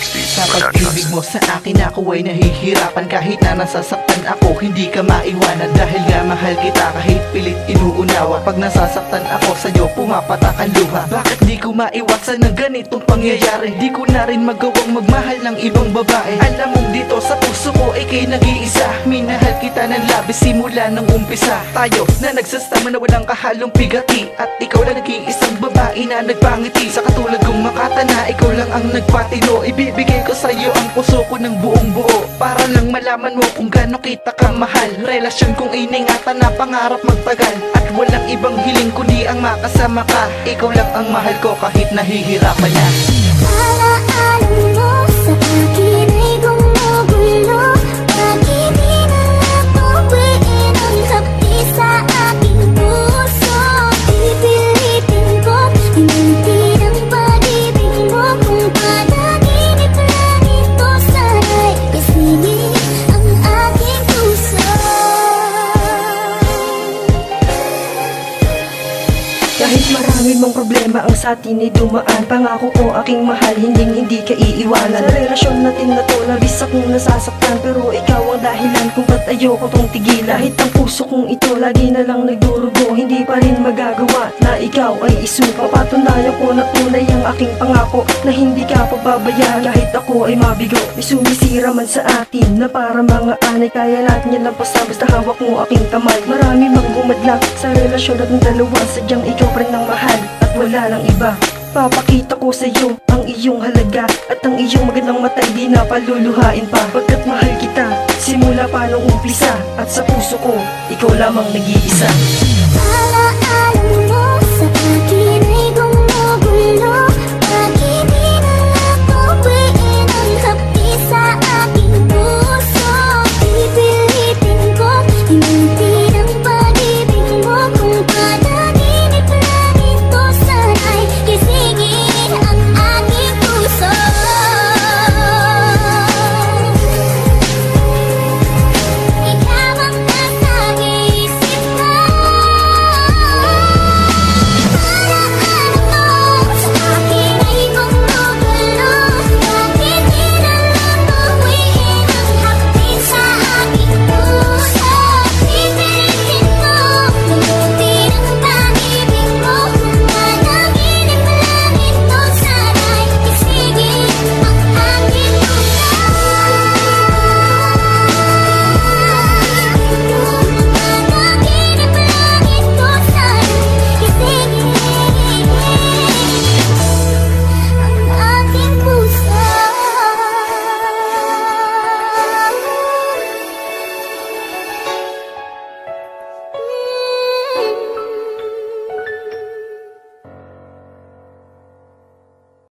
pag-ibig mo sa akin ako ay nahihirapan. Kahit na nasasaktan ako hindi ka maiwanan. Dahil nga mahal kita kahit pilit inuunawa. Pag nasasaktan ako sa'yo pumapatak ang luha. Bakit di ko maiwasan ng ganitong pangyayari? Di ko na rin magawang magmahal ng ibang babae. Alam mong dito sa puso ko ikay nag-iisa. Minahal kita ng labis simula nung umpisa. Tayo na nagsasama na walang kahalong bigati At ikaw lang nag-iisang babae na nagpangiti. Sa katulad kong makata na ikaw lang ang nagpatino Ibibigay ko sa'yo ang puso ko ng buong buo. Para lang malaman mo kung gaano kita kamahal. Relasyon kong iningatan na pangarap magtagal. At walang ibang hiling kundi ang makasama ka. Ikaw lang ang mahal ko kahit nahihirapan na. Alaala mo sa akin Kahit marami mong problema ang sa atin ay dumaan Pangako ko aking mahal, hinding hindi ka iiwanan. Sa relasyon natin na to, labis akong nasasaktan Pero ikaw ang dahilan kung ba't ayoko tong tigilan. Kahit ang puso kong ito, lagi na lang nagdurugo Hindi pa rin magagawa na ikaw ay isuko. Papatunayan ko na tunay ang aking pangako Na hindi ka pababayaan kahit ako ay mabigo May sumisira man sa atin na para mga anay Kaya natin yan lang basta hawak mo aking kamay. Marami mang bumadlang sa relasyon natin dalawa Sadyang ikaw pa rin ang mahal at wala lang iba. Papakita ko sa iyo ang iyong halaga At ang iyong magandang matay. Di na paluluhain pa Pagkat mahal kita, simula pa nung umpisa At sa puso ko, ikaw lamang nag-iisa. Alaala mo sa akin ay